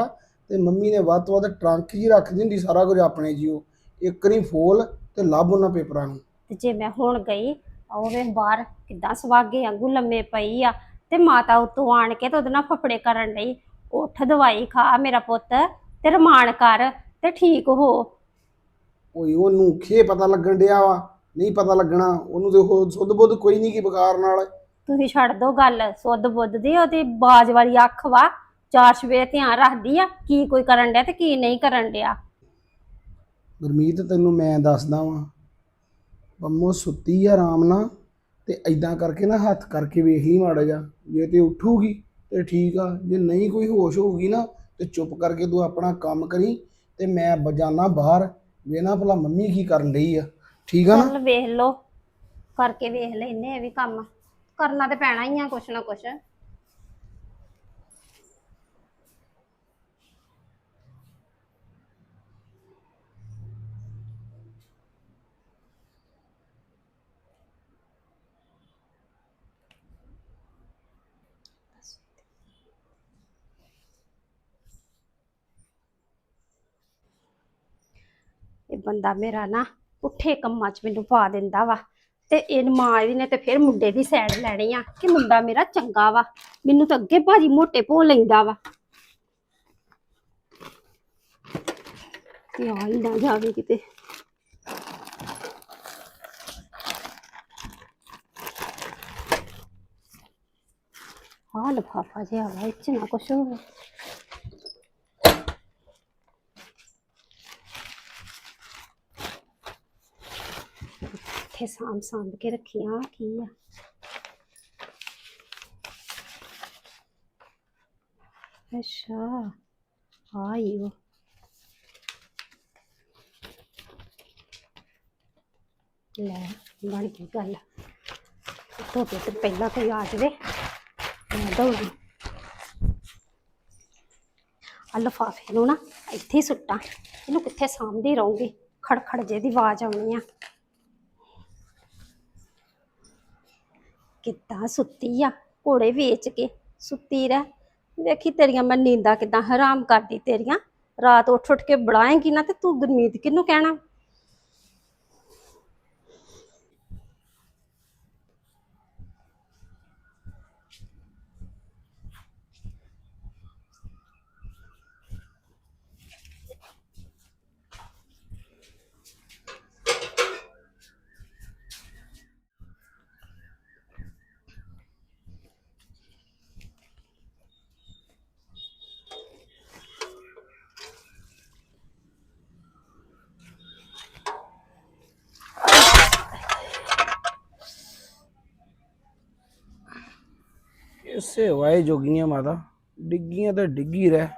ਤੇ ਮੰਮੀ ਨੇ ਵੱਧ ਤੋਂ ਵੱਧ ਟਰੰਕ 'ਚ ਹੀ ਰੱਖ ਦਿੰਦੀ ਸਾਰਾ ਕੁਝ ਆਪਣੇ ਜਿਓ। ਇੱਕ ਨਹੀਂ ਫੋਲ ਤੇ ਲੱਭ ਉਹਨਾਂ ਪੇਪਰਾਂ ਨੂੰ। ਤੇ ਜੇ ਮੈਂ ਹੁਣ ਗਈ ਉਹ ਵੇ ਬਾਹਰ ਕਿੱਦਾਂ ਸਵਾਗੇ ਵਾਂਗੂ ਲੰਮੇ ਪਈ ਆ। ਤੇ ਮਾਤਾ ਉਤੋਂ ਆਣ ਕੇ ਤੇ ਉਹਦੇ ਨਾਲ ਫਫੜੇ ਕਰਨ ਲਈ ਉੱਠ ਦਵਾਈ ਖਾ ਮੇਰਾ ਪੁੱਤ ਤੇ ਰਮਾਨ ਕਰ। ਤੇ ਠੀਕ ਹੋ। ਓਏ ਉਹਨੂੰ ਖੇ ਪਤਾ ਲੱਗਣ ਡਿਆ ਵਾ ਨਹੀਂ ਪਤਾ ਲੱਗਣਾ ਉਹਨੂੰ ਉਹ ਸੁੱਧ ਬੁੱਧ ਕੋਈ ਨਹੀਂ ਕੀ ਬੁਖਾਰ ਨਾਲ। ਤੁਸੀਂ ਛੱਡ ਦੋ ਗੱਲ ਸੁੱਧ ਬੁੱਧ ਦੀ ਉਹਦੀ ਬਾਜ ਵਾਲੀ ਅੱਖ ਵਾ ਚਾਰ ਸਵੇਰੇ ਧਿਆਨ ਰੱਖਦੀ ਆ ਕੀ ਕੋਈ ਕਰਨ ਡਿਆ ਤੇ ਕੀ ਨਹੀਂ ਕਰਨ ਡਿਆ। ਗੁਰਮੀਤ ਤੈਨੂੰ ਮੈਂ ਦੱਸਦਾ ਵਾਂ ਬੰਮੋ ਸੁੱਤੀ ਆ ਆਰਾਮ ਨਾਲ ਤੇ ਐਦਾਂ ਕਰਕੇ ਨਾ ਹੱਥ ਕਰਕੇ ਵੇਖ ਲਈ ਮਾੜਾ ਜਾ ਜੇ ਤੇ ਉੱਠੂਗੀ ਤੇ ਠੀਕ ਆ ਜੇ ਨਹੀਂ ਕੋਈ ਹੋਸ਼ ਹੋਊਗੀ ਨਾ ਤੇ ਚੁੱਪ ਕਰਕੇ ਤੂੰ ਆਪਣਾ ਕੰਮ ਕਰੀ ਤੇ ਮੈਂ ਬਜਾਨਾ ਬਾਹਰ ਵੇਖਣਾ ਭਲਾ ਮੰਮੀ ਕੀ ਕਰਨ ਲਈ ਆ? ਠੀਕ ਆ ਨਾ? ਚੱਲ ਵੇਖ ਲੋ ਕਰਕੇ ਵੇਖ ਲੈਨੇ ਆ ਵੀ ਕੰਮ। ਕਰਨਾ ਤੇ ਪੈਣਾ ਹੀ ਆ ਕੁਛ ਨਾ ਕੁਛ। ਇਹ ਬੰਦਾ ਮੇਰਾ ਨਾ ਉੱਠੇ ਕੰਮਾਂ 'ਚ ਮੈਨੂੰ ਪਾ ਦਿੰਦਾ ਵਾ। ਤੇ ਇਹ ਮਾਂ ਇਹਦੀ ਨੇ ਤੇ ਫਿਰ ਮੁੰਡੇ ਦੀ ਸਾਈਡ ਲੈਣੀ ਆ ਕਿ ਮੁੰਡਾ ਮੇਰਾ ਚੰਗਾ ਵਾ। ਮੈਨੂੰ ਤਾਂ ਅੱਗੇ ਭਾਜੀ ਮੋਟੇ ਭੋ ਲੈਂਦਾ ਵਾ। ਤੇ ਆ ਹੀ ਨਾ ਜਾਵੇ ਕਿਤੇ। ਆ ਲਫਾਫਾ ਜਿਹਾ ਵਾ, ਇਹ ਨਾ ਕੁਛ ਹੋਵੇ। ਇੱਥੇ ਸਾਂਭ ਸਾਂਭ ਕੇ ਰੱਖੀਆਂ ਕੀ ਆ? ਅੱਛਾ ਆਈ ਉਹ। ਲੈ, ਬਣ ਗਈ ਗੱਲ। ਤੋਂ ਤੇ ਪਹਿਲਾਂ ਕੋਈ ਆ ਜਾਵੇ, ਮੈਂ ਦੌੜੀ ਆ ਲਿਫਾਫੇ ਨੂੰ ਨਾ ਇੱਥੇ ਸੁੱਟਾਂ। ਇਹਨੂੰ ਕਿੱਥੇ ਸਾਂਭਦੀ ਰਹੂੰਗੀ? ਖੜਖੜ ਜੇ ਦੀ ਆਵਾਜ਼ ਆਉਣੀ ਆ। ਕਿੱਦਾਂ ਸੁੱਤੀ ਆ? ਘੋੜੇ ਵੇਚ ਕੇ ਸੁੱਤੀ ਰਹਿ। ਵੇਖੀ ਤੇਰੀਆਂ ਮੈਂ ਨੀਂਦਾਂ ਕਿੱਦਾਂ ਹਰਾਮ ਕਰਦੀ ਤੇਰੀਆਂ। ਰਾਤ ਉੱਠ ਉੱਠ ਕੇ ਬੜਾਏਂਗੀ ਨਾ ਤੇ ਤੂੰ ਗੁਰਮੀਤ ਕਿਹਨੂੰ ਕਹਿਣਾ? ਇਸੇ ਵਾਏ ਜੋਗੀਆਂ ਮਾਤਾ ਡਿੱਗੀਆਂ ਤੇ ਡਿੱਗੀ ਰਹਿ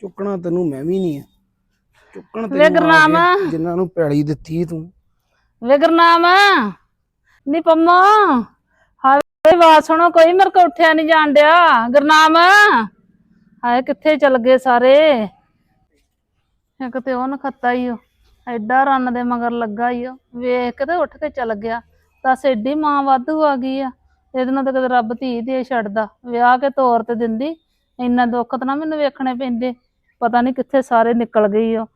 ਚੁੱਕਣਾ ਤੈਨੂੰ ਮੈਂ ਵੀ ਨਹੀਂ ਆ। ਚੁੱਕਣ ਵੇ ਤੈਨੂੰ ਗੁਰਨਾਮ। ਆ ਗਿਆ, ਜਿਨ੍ਹਾਂ ਨੂੰ ਪੈਲੀ ਦਿੱਤੀ ਤੂੰ। ਵਿਗਰਨਾਮ ਨੀ ਪੰਮੋ ਹਾਏ ਆਵਾਜ਼ ਸੁਣੋ ਕੋਈ ਮੇਰੇ ਕੋ ਉੱਠਿਆ ਨਹੀਂ ਜਾਣ ਡਿਆ। ਗੁਰਨਾਮ ਹਾਏ ਕਿੱਥੇ ਚਲ ਗਏ ਸਾਰੇ? ਇੱਕ ਤੇ ਉਹ ਨਖੱਤਾ ਹੀ ਉਹ ਐਡਾ ਰੰਨ ਦੇ ਮਗਰ ਲੱਗਾ ਹੀ ਉਹ ਵੇਖ ਕੇ ਤੇ ਉੱਠ ਕੇ ਚਲ ਗਿਆ। ਦੱਸ ਐਡੀ ਮਾਂ ਵਾਧੂ ਆ ਗਈ ਆ। ਇਹਦੇ ਨਾਲ ਤਾਂ ਕਦੇ ਰੱਬ ਧੀ ਦੇ ਛੱਡਦਾ। ਵਿਆਹ ਕੇ ਤੋਰ ਤੇ ਦਿੰਦੀ ਇੰਨਾ ਦੁੱਖ ਤਾਂ ਨਾ ਮੈਨੂੰ ਵੇਖਣੇ ਪੈਂਦੇ। ਪਤਾ ਨਹੀਂ ਕਿੱਥੇ ਸਾਰੇ ਨਿਕਲ ਗਈ ਉਹ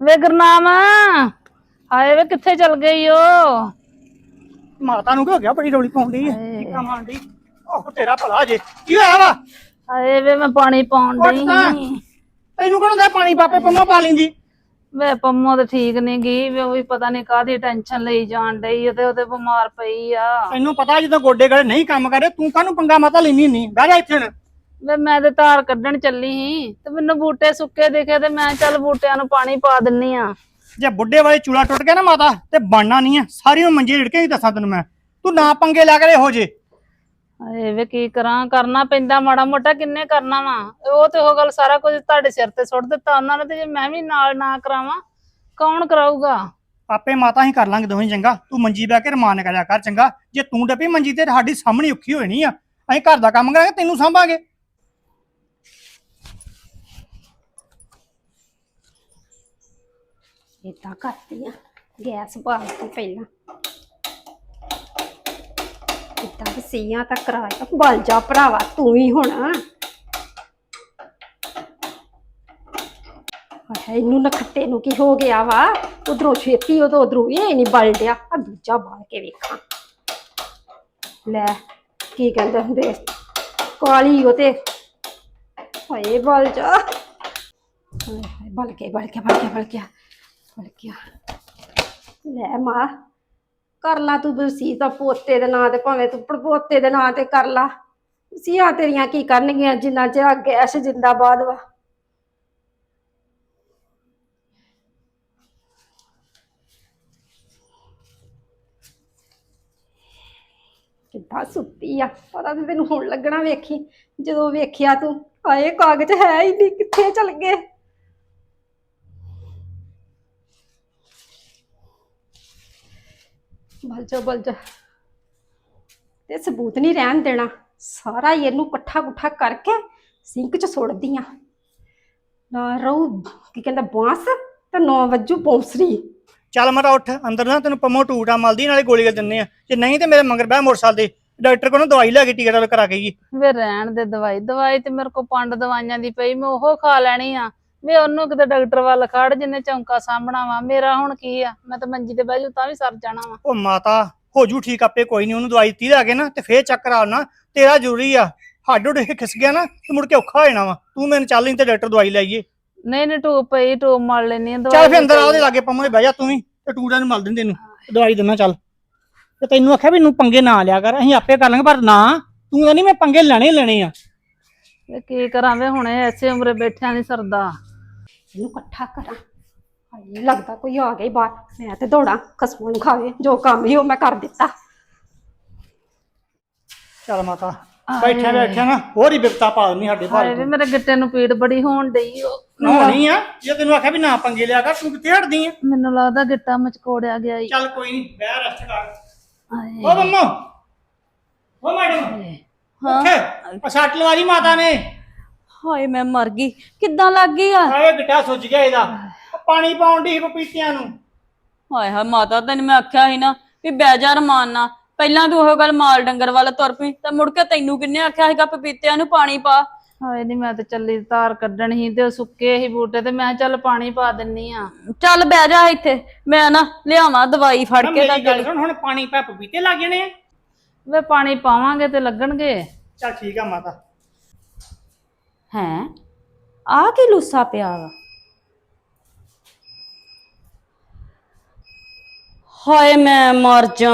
ਵੇ ਗੁਰਨਾਮ ਹਾਏ ਵੇ ਕਿੱਥੇ ਚਲ ਗਈ ਓ? ਮਾਤਾ ਨੂੰ ਕੀ ਹੋ ਗਿਆ? ਬੜੀ ਰੌਲੀ ਪਾਉਂਦੀ ਹੈ ਟਿੱਕਾ ਮਾਰਦੀ। ਉਹ ਤੇਰਾ ਭਲਾ ਜੇ। ਕੀ ਹੋਇਆ ਵਾ? ਹਾਏ ਵੇ ਮੈਂ ਪਾਣੀ ਪਾਉਣ ਉੱਠ ਡਈ ਤਾਂ। ਤੈਨੂੰ ਕਿਹਨੂੰ ਦਾ ਪਾਣੀ ਪਾਪੇ ਪੰਮਾ ਪਾ ਲੈਂਦੀ। ਵੇ ਪੰਮੋ ਤੇ ਠੀਕ ਨਹੀਂ ਗਈ ਵੇ ਉਹ ਵੀ ਪਤਾ ਨਹੀਂ ਕਾਹਦੀ ਟੈਨਸ਼ਨ ਲਈ ਜਾਣ ਡਈ ਆ ਤੇ ਉਹਦੇ ਬਿਮਾਰ ਪਈ ਆ। ਤੈਨੂੰ ਪਤਾ ਜਦੋਂ ਗੋਡੇ ਗੜੇ ਨਹੀਂ ਕੰਮ ਕਰੇ ਤੂੰ ਕਾਹਨੂੰ ਪੰਗਾ ਮਾਤਾ ਲੈਣੀ ਨਹੀਂ ਬਹਿ ਜਾ ਇੱਥੇ ਵੇ ਮੈਂ ਤੇ ਧਾਰ ਕੱਢਣ ਚੱਲੀ ਸੀ ਤੇ ਮੈਨੂੰ ਬੂਟੇ ਸੁੱਕੇ ਦਿਖੇ ਤੇ ਮੈਂ ਚੱਲ ਬੂਟਿਆਂ ਨੂੰ ਪਾਣੀ ਪਾ ਦਿੰਨੀ ਆ। ਜੇ ਬੁੱਢੇ ਵਾਲੇ ਚੂਲਾ ਟੁੱਟ ਗਿਆ ਨਾ ਮਾਤਾ ਤੇ ਬਣਨਾ ਨਹੀਂ ਹੈ ਸਾਰੀ ਨੂੰ ਮੰਜੇ ਢੜਕੇ ਹੀ ਦੱਸਾਂ ਤੈਨੂੰ ਮੈਂ। ਤੂੰ ਨਾ ਪੰਗੇ ਲਿਆ ਕਰੇ ਹੋ ਜੇ ਹਾਏ ਵੇ ਕੀ ਕਰਾਂ ਕਰਨਾ ਪੈਂਦਾ ਮਾੜਾ ਮੋਟਾ ਕਿੰਨੇ ਕਰਨਾ ਵਾ। ਉਹ ਤੇ ਉਹ ਗੱਲ ਸਾਰਾ ਕੁਝ ਤੁਹਾਡੇ ਸਿਰ ਤੇ ਸੁੱਟ ਦਿੱਤਾ ਉਹਨਾਂ ਨੇ ਤੇ ਜੇ ਮੈਂ ਵੀ ਨਾਲ ਨਾ ਕਰਾਵਾਂ ਕੌਣ ਕਰਾਊਗਾ? ਆਪੇ ਮਾਤਾ ਹੀ ਕਰ ਲਾਂਗੇ ਦੋਵੇਂ ਚੰਗਾ ਤੂੰ ਮੰਜੀ ਬਹਿ ਕੇ ਰਮਾਨ ਕਰਿਆ ਕਰ ਚੰਗਾ। ਜੇ ਤੂੰ ਡੱਪੀ ਮੰਜੀ ਤੇ ਸਾਡੀ ਸਾਹਮਣੀ ਔਖੀ ਹੋਣੀ ਆ ਅਸੀਂ ਘਰ ਦਾ ਕੰਮ ਕਰਾਂਗੇ ਤੈਨੂੰ ਸਾਂਭਾਂਗੇ। ਏਦਾਂ ਕਰਦੀ ਆ ਗੈਸ ਬਾਲ ਕੇ ਪਹਿਲਾਂ। ਏਦਾਂ ਵਸੀਆਂ ਤਾਂ ਕਰਾਇਆ ਬਲ ਜਾ ਭਰਾਵਾ, ਤੂੰ ਹੀ ਹੁਣ। ਹਾਏ, ਇਹਨੂੰ ਨਖੱਤੇ ਨੂੰ ਕੀ ਹੋ ਗਿਆ ਵਾ? ਉਧਰੋਂ ਛੇਤੀ ਉਹ ਉਧਰੋਂ ਇਹ ਨਹੀਂ ਬਲ ਆ ਦੂਜਾ ਬਾਲ ਕੇ ਵੇਖਾਂ। ਲੈ, ਕੀ ਕਹਿੰਦੇ ਹੁੰਦੇ? ਕਾਲੀ ਉਹ ਤੇ ਹਾਏ, ਬਲ ਜਾ। ਹਾਏ ਹਾਏ, ਬਲ ਕੇ ਬਲ ਕੇ ਬਲ ਕੇ ਬਲ ਗਿਆ ਬਲ ਗਿਆ। ਲੈ, ਮਾਂ। ਕਰ ਲਾ ਤੂੰ ਬਸੀ ਤਾਂ ਪੋਤੇ ਦੇ ਨਾਂ ਤੇ, ਭਾਵੇਂ ਤੂੰ ਪੜਪੋਤੇ ਦੇ ਨਾਂ ਤੇ ਕਰ ਲਾ। ਸੀਆਂ ਤੇਰੀਆਂ ਕੀ ਕਰਨਗੀਆਂ, ਜਿੰਨਾ ਚਿਰ ਗੈਸ ਜਿੰਦਾਬਾਦ ਵਾ। ਕਿੱਦਾਂ ਸੁੱਤੀ ਆ, ਪਤਾ ਤੇ ਤੈਨੂੰ ਹੁਣ ਲੱਗਣਾ ਵੇਖੀ। ਜਦੋਂ ਵੇਖਿਆ ਤੂੰ, ਆਏ ਕਾਗਜ਼ ਹੈ ਹੀ ਨਹੀਂ ਕਿੱਥੇ ਚਲ ਗਏ? ਬਲ ਜਾ ਬਲ ਜਾ। ਤੇ ਸਬੂਤ ਨਹੀਂ ਰਹਿਣ ਦੇਣਾ। ਸਾਰਾ ਹੀ ਇਹਨੂੰ ਇਕੱਠਾ ਕੁੱਠਾ ਕਰਕੇ ਸਿੰਕ 'ਚ ਸੁੱਟਦੀ ਆ। ਨਾ ਰਹੂ ਕੀ ਕਹਿੰਦਾ ਬਾਂਸ ਤੇ ਨੌ ਵੱਜੂ ਪੌਂਸਰੀ। ਚੱਲ ਮਰਾ ਉੱਠ ਅੰਦਰ ਨਾ ਤੈਨੂੰ ਪੰਮੋ ਟੂਟਾ ਮਲਦੀ ਨਾਲੇ ਗੋਲੀਆਂ ਦਿੰਨੇ ਆ। ਜੇ ਨਹੀਂ ਤੇ ਮੇਰੇ ਮੰਗਰ ਬਹਿ ਮੋਟਰਸਾਈਕਲ ਦੇ ਡਾਕਟਰ ਕੋਲ ਦਵਾਈ ਲੈ ਕੇ ਟਿਕਟ ਕਰਾ ਕੇ ਗਈ ਵੇ ਰਹਿਣ ਦੇ ਦਵਾਈ ਦਵਾਈ ਤੇ ਮੇਰੇ ਕੋ ਪੰਡ ਦਵਾਈਆਂ ਦੀ ਪਈ ਮੈਂ ਉਹ ਖਾ ਲੈਣੀ ਆ। ਵੇ ਉਹਨੂੰ ਕਿਤੇ ਡਾਕਟਰ ਵੱਲ ਖੜ ਜਿੰਨੇ ਚੌਂਕਾ ਸਾਂਭਣਾ ਵਾ ਮੇਰਾ ਹੁਣ ਕੀ ਆ? ਮੈਂ ਤਾਂ ਮੰਜੀ ਤੇ ਬਹਿ ਜੂ ਤਾਂ ਵੀ ਸਰ ਜਾਣਾ ਵਾ। ਉਹ ਮਾਤਾ ਹੋ ਜੂ ਠੀਕ ਆਪੇ ਕੋਈ ਨਹੀਂ ਉਹਨੂੰ ਦਵਾਈ ਦਿੱਤੀ ਲੈ ਕੇ ਨਾ ਤੇ ਫੇਰ ਚੱਕਰ ਆਉਣਾ ਤੇਰਾ ਜ਼ਰੂਰੀ ਆ ਹੱਡ ਉੱਡ ਕੇ ਖਿਸ ਗਿਆ ਨਾ ਤੇ ਮੁੜ ਕੇ ਔਖਾ ਹੋ ਜਾਣਾ ਵਾ। ਤੂੰ ਮੈਨੂੰ ਚੱਲ ਨਹੀਂ ਤੇ ਡਾਕਟਰ ਦਵਾਈ ਲਾਈਏ ਨਹੀਂ ਨਹੀਂ ਟੂਬ ਪਈ ਟੂਬ ਮਲ ਲੈਣੀ ਆ ਚੱਲ ਫੇਰ ਅੰਦਰ ਆ ਉਹਦੇ ਲਾਗੇ ਪੰਮੋ ਬਹਿ ਜਾ ਤੂੰ ਵੀ ਤੇ ਟੂਟਾ ਨੂੰ ਮਲ ਦਿੰਦੇ ਤੈਨੂੰ ਦਵਾਈ ਦਿੰਦਾ ਚੱਲ। ਤੇ ਤੈਨੂੰ ਆਖਿਆ ਵੀ ਨੂੰ ਪੰਗੇ ਨਾ ਲਿਆ ਕਰ ਅਸੀਂ ਆਪੇ ਕਰ ਲਾਂਗੇ ਪਰ ਨਾ ਤੂੰ ਤਾਂ ਨਹੀਂ ਮੈਂ ਪੰਗੇ ਲੈਣੇ ਹੀ ਲੈਣੇ ਆ। ਕੀ ਕਰਾਂ ਵੇ ਹੁਣੇ ਐਸੇ ਉਮਰੇ ਬੈਠਿਆਂ ਨਹੀਂ ਸਰਦਾ। ਇਹਨੂੰ ਇਕੱਠਾ ਕਰਾਂ। ਹਾਏ ਲੱਗਦਾ ਕੋਈ ਆ ਗਿਆ ਈ ਬਾਹਰ। ਮੈਂ ਤੇ ਦੌੜਾਂ ਖਸਮਾਂ ਨੂੰ ਖਾਵੇ ਜੋ ਕੰਮ ਹੀ ਉਹ ਮੈਂ ਕਰ ਦਿੱਤਾ। ਚੱਲ ਮਾਤਾ ਬੈਠਿਆ ਬੈਠਿਆ ਨਾ ਹੋਰ ਹੀ ਬਿਪਤਾ ਪਾ ਦਿੰਦੀ ਸਾਡੇ ਹਾਏ ਵੇ ਮੇਰੇ ਗਿੱਟੇ ਨੂੰ ਪੀੜ ਬੜੀ ਹੋਣ ਡਈ ਓ। ਹੋਣੀ ਆ ਜੇ ਤੈਨੂੰ ਆਖਿਆ ਵੀ ਨਾ ਪੰਗੇ ਲਿਆ ਕਰ ਤੂੰ ਕਿੱਥੇ ਹਟਦੀ ਆ? ਮੈਨੂੰ ਲੱਗਦਾ ਗਿੱਟਾ ਮਚਕੋੜਿਆ ਗਿਆ ਈ। ਚੱਲ ਕੋਈ ਨਹੀਂ ਬਹਿ ਰੈਸਟ ਕਰ। ਹਾਏ। ਓ ਮੰਮੋ। ਓ ਮੈਡਮ। ਹਾਂ। ਸੱਟ ਲਵਾਰੀ ਮਾਤਾ ਨੇ। ਹਾਏ ਮੈਂ ਮਰ ਗਈ। ਕਿੱਦਾਂ ਲੱਗ ਗਈ ਆ? ਆਏ ਬਿਟਾ ਸੁੱਜ ਗਿਆ ਇਹਦਾ। ਉਹ ਪਾਣੀ ਪਾਉਣ ਦੀ ਪਪੀਤਿਆਂ ਨੂੰ। ਹਾਏ ਹਾਏ ਮਾਤਾ ਤੈਨੂੰ ਮੈਂ ਆਖਿਆ ਸੀ ਨਾ ਵੀ ਬਹਿ ਜਾ ਰਮਾਨ ਨਾ ਪਹਿਲਾਂ ਤੂੰ ਉਹ ਗੱਲ ਮਾਲ ਡੰਗਰ ਵੱਲ ਤੁਰ ਪਈ ਤੇ ਮੁੜ ਕੇ ਤੈਨੂੰ ਕਿੰਨੇ ਆਖਿਆ ਸੀਗਾ ਪਪੀਤਿਆਂ ਨੂੰ ਪਾਣੀ ਪਾ। ਹਾਏ ਨਹੀਂ ਮੈਂ ਤੇ ਚੱਲੀ ਤਾਰ ਕੱਢਣ ਸੀ ਤੇ ਉਹ ਸੁੱਕੇ ਸੀ ਬੂਟੇ ਤੇ ਮੈਂ ਕਿਹਾ ਚੱਲ ਪਾਣੀ ਪਾ ਦਿੰਨੀ ਆ। ਚੱਲ ਬਹਿ ਜਾ ਇੱਥੇ ਮੈਂ ਨਾ ਲਿਆਵਾਂ ਦਵਾਈ ਫੜ ਕੇ ਤਾਂ ਮੇਰੀ ਗੱਲ ਸੁਣ ਹੁਣ ਪਾਣੀ ਪੈ ਪਪੀਤੇ ਲੱਗ ਜਾਣੇ ਆ। ਵੇ ਪਾਣੀ ਪਾਵਾਂਗੇ ਤੇ ਲੱਗਣਗੇ। ਚੱਲ ਠੀਕ ਆ ਮਾਤਾ। ਹੈਂ? ਆ ਕੀ ਲੁੱਸਾ ਪਿਆ ਵਾ? ਹਾਏ ਮੈਂ ਮਰ ਜਾਂ।